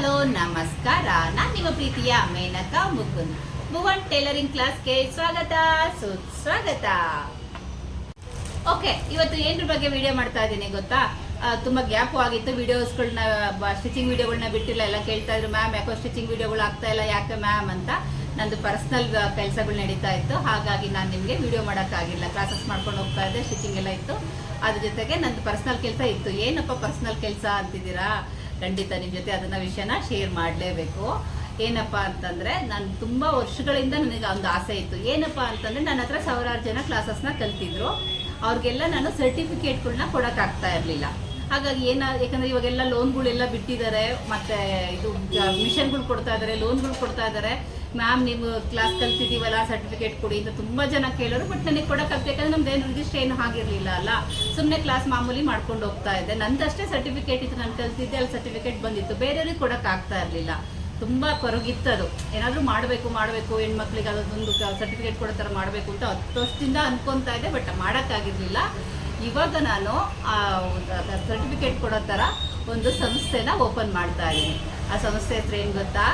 Hello, ನಮಸ್ಕಾರ. ನಾನು ನಿಮ್ಮ ಪ್ರೀತಿಯ ಮೇನಕಾ ಮುಕುಂದ್. ಭುವನ್ ಟೈಲರಿಂಗ್ ಕ್ಲಾಸ್ಗೆ ಸ್ವಾಗತ. ಸುಸ್ವಾಗತ. ಓಕೆ, ಇವತ್ತು ಏನ್ರ ಬಗ್ಗೆ ವಿಡಿಯೋ ಮಾಡ್ತಾ ಇದ್ದೀನಿ ಗೊತ್ತಾ? ತುಂಬಾ ಗ್ಯಾಪು ಆಗಿತ್ತು. ವಿಡಿಯೋಸ್ಗಳನ್ನ ಸ್ಟಿಚಿಂಗ್ ವಿಡಿಯೋಗಳನ್ನ ಬಿಟ್ಟಿಲ್ಲ, ಎಲ್ಲ ಕೇಳ್ತಾ ಇದ್ರು, ಮ್ಯಾಮ್, ಯಾಕೋ ಸ್ಟಿಚಿಂಗ್ ವಿಡಿಯೋಗಳು ಆಗ್ತಾ ಇಲ್ಲ, ಯಾಕೆ ಮ್ಯಾಮ್? ಅಂತ ನಂದು ಪರ್ಸನಲ್ ಕೆಲಸಗಳು ನಡೀತಾ ಇತ್ತು. ಹಾಗಾಗಿ ನಾನು ನಿಮಗೆ ವಿಡಿಯೋ ಮಾಡೋಕ್ಕಾಗಿಲ್ಲ ಕ್ಲಾಸಸ್ ಮಾಡ್ಕೊಂಡು ಹೋಗ್ತಾ ಇದ್ದೆ, ಸ್ಟಿಚಿಂಗ್ ಎಲ್ಲ ಇತ್ತು. ಅದ್ರ ಜೊತೆಗೆ ನಂದು ಪರ್ಸನಲ್ ಕೆಲಸ ಇತ್ತು. ಏನಪ್ಪ ಪರ್ಸನಲ್ ಕೆಲಸ ಅಂತಿದ್ದೀರಾ? ಖಂಡಿತ ನಿಮ್ಮ ಜೊತೆ ಅದನ್ನ ವಿಷಯನ ಶೇರ್ ಮಾಡಲೇಬೇಕು. ಏನಪ್ಪ ಅಂತಂದ್ರೆ ನಾನು ತುಂಬಾ ವರ್ಷಗಳಿಂದ ನನಗೆ ಒಂದು ಆಸೆ ಇತ್ತು. ಏನಪ್ಪ ಅಂತಂದ್ರೆ ನನ್ನ ಹತ್ರ ಸಾವಿರಾರು ಜನ ಕ್ಲಾಸಸ್ನ ಕಲ್ತಿದ್ರು. ಅವ್ರಿಗೆಲ್ಲ ನಾನು ಸರ್ಟಿಫಿಕೇಟ್ಗಳನ್ನ ಕೊಡೋಕ್ಕಾಗ್ತಾ ಇರಲಿಲ್ಲ. ಹಾಗಾಗಿ ಏನ, ಯಾಕಂದ್ರೆ ಇವಾಗೆಲ್ಲ ಲೋನ್ಗಳೆಲ್ಲ ಬಿಟ್ಟಿದ್ದಾರೆ. ಮತ್ತೆ ಇದು, ಮಿಷನ್ಗಳು ಕೊಡ್ತಾ ಇದ್ದಾರೆ ಲೋನ್ಗಳು ಕೊಡ್ತಾ ಇದ್ದಾರೆ ಮ್ಯಾಮ್ ನೀವು ಕ್ಲಾಸ್ ಕಲ್ತಿದ್ದೀವಲ್ಲ ಸರ್ಟಿಫಿಕೇಟ್ ಕೊಡಿ ಅಂತ ತುಂಬ ಜನ ಕೇಳೋರು ಬಟ್ ನನಗೆ ಕೊಡೋಕ್ಕಾಗಬೇಕಂದ್ರೆ ನಮ್ದು ಏನು ರಿಜಿಸ್ಟರ್ ಏನು ಆಗಿರಲಿಲ್ಲ ಅಲ್ಲ. ಸುಮ್ಮನೆ ಕ್ಲಾಸ್ ಮಾಮೂಲಿ ಮಾಡ್ಕೊಂಡು ಹೋಗ್ತಾ ಇದ್ದೆ. ನಂದಷ್ಟೇ ಸರ್ಟಿಫಿಕೇಟ್ ಇತ್ತು, ನಾನು ಕಲ್ತಿದ್ದೆ, ಅಲ್ಲಿ ಸರ್ಟಿಫಿಕೇಟ್ ಬಂದಿತ್ತು. ಬೇರೆಯವ್ರಿಗೆ ಕೊಡೋಕ್ಕಾಗ್ತಾ ಇರಲಿಲ್ಲ. ತುಂಬ ಅದು. ಏನಾದರೂ ಮಾಡಬೇಕು ಮಾಡಬೇಕು, ಹೆಣ್ಮಕ್ಳಿಗೆ ಅದೊಂದು ಸರ್ಟಿಫಿಕೇಟ್ ಕೊಡೋ ಥರ ಮಾಡಬೇಕು ಅಂತ ಹತ್ತು ವರ್ಷದಿಂದ ಅಂದ್ಕೊತಾ ಇದ್ದೆ ಬಟ್ ಮಾಡೋಕ್ಕಾಗಿರಲಿಲ್ಲ ಇವಾಗ ನಾನು ಸರ್ಟಿಫಿಕೇಟ್ ಕೊಡೋ ಥರ ಒಂದು ಸಂಸ್ಥೆನ ಓಪನ್ ಮಾಡ್ತಾ ಇದ್ದೀನಿ. ಆ ಸಂಸ್ಥೆ ಹತ್ರ ಏನು ಗೊತ್ತಾ?